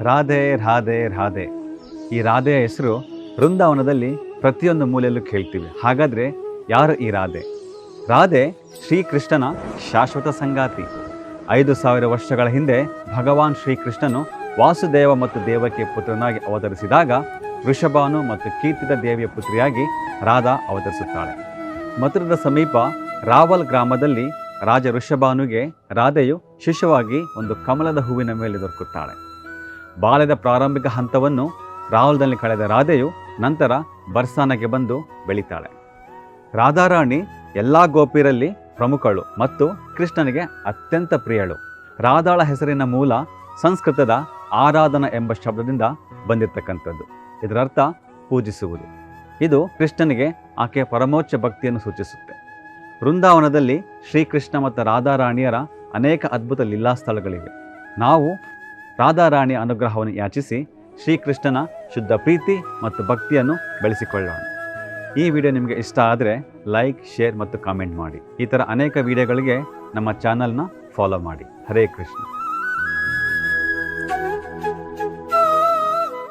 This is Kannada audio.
ರಾಧೆ ರಾಧೆ ರಾಧೆ. ಈ ರಾಧೆಯ ಹೆಸರು ವೃಂದಾವನದಲ್ಲಿ ಪ್ರತಿಯೊಂದು ಮೂಲೆಯಲ್ಲೂ ಕೇಳ್ತೀವಿ. ಹಾಗಾದರೆ ಯಾರು ಈ ರಾಧೆ? ರಾಧೆ ಶ್ರೀಕೃಷ್ಣನ ಶಾಶ್ವತ ಸಂಗಾತಿ. ಐದು ಸಾವಿರ ವರ್ಷಗಳ ಹಿಂದೆ ಭಗವಾನ್ ಶ್ರೀಕೃಷ್ಣನು ವಾಸುದೇವ ಮತ್ತು ದೇವಕಿಯ ಪುತ್ರನಾಗಿ ಅವತರಿಸಿದಾಗ ವೃಷಭಾನು ಮತ್ತು ಕೀರ್ತಿದ ದೇವಿಯ ಪುತ್ರಿಯಾಗಿ ರಾಧಾ ಅವತರಿಸುತ್ತಾಳೆ. ಮಥುರದ ಸಮೀಪ ರಾವಲ್ ಗ್ರಾಮದಲ್ಲಿ ರಾಜ ಋಷಭಾನುಗೆ ರಾಧೆಯು ಶಿಶುವಾಗಿ ಒಂದು ಕಮಲದ ಹೂವಿನ ಮೇಲೆ ದೊರಕುತ್ತಾಳೆ. ಬಾಲ್ಯದ ಪ್ರಾರಂಭಿಕ ಹಂತವನ್ನು ರಾಹುಲ್ದಲ್ಲಿ ಕಳೆದ ರಾಧೆಯು ನಂತರ ಬರ್ಸಾನಗೆ ಬಂದು ಬೆಳಿತಾಳೆ. ರಾಧಾರಾಣಿ ಎಲ್ಲ ಗೋಪಿಯರಲ್ಲಿ ಪ್ರಮುಖಳು ಮತ್ತು ಕೃಷ್ಣನಿಗೆ ಅತ್ಯಂತ ಪ್ರಿಯಳು. ರಾಧಾಳ ಹೆಸರಿನ ಮೂಲ ಸಂಸ್ಕೃತದ ಆರಾಧನ ಎಂಬ ಶಬ್ದದಿಂದ ಬಂದಿರತಕ್ಕಂಥದ್ದು. ಇದರರ್ಥ ಪೂಜಿಸುವುದು. ಇದು ಕೃಷ್ಣನಿಗೆ ಆಕೆಯ ಪರಮೋಚ್ಚ ಭಕ್ತಿಯನ್ನು ಸೂಚಿಸುತ್ತೆ. ವೃಂದಾವನದಲ್ಲಿ ಶ್ರೀಕೃಷ್ಣ ಮತ್ತು ರಾಧಾರಾಣಿಯರ ಅನೇಕ ಅದ್ಭುತ ಲೀಲಾ ಸ್ಥಳಗಳಿವೆ ನಾವು ರಾಧಾರಾಣಿಯ ಅನುಗ್ರಹವನ್ನು ಯಾಚಿಸಿ ಶ್ರೀಕೃಷ್ಣನ ಶುದ್ಧ ಪ್ರೀತಿ ಮತ್ತು ಭಕ್ತಿಯನ್ನು ಬೆಳೆಸಿಕೊಳ್ಳೋಣ. ಈ ವಿಡಿಯೋ ನಿಮಗೆ ಇಷ್ಟ ಆದರೆ ಲೈಕ್, ಶೇರ್ ಮತ್ತು ಕಾಮೆಂಟ್ ಮಾಡಿ. ಈ ಥರ ಅನೇಕ ವಿಡಿಯೋಗಳಿಗೆ ನಮ್ಮ ಚಾನಲ್ನ ಫಾಲೋ ಮಾಡಿ. ಹರೇ ಕೃಷ್ಣ.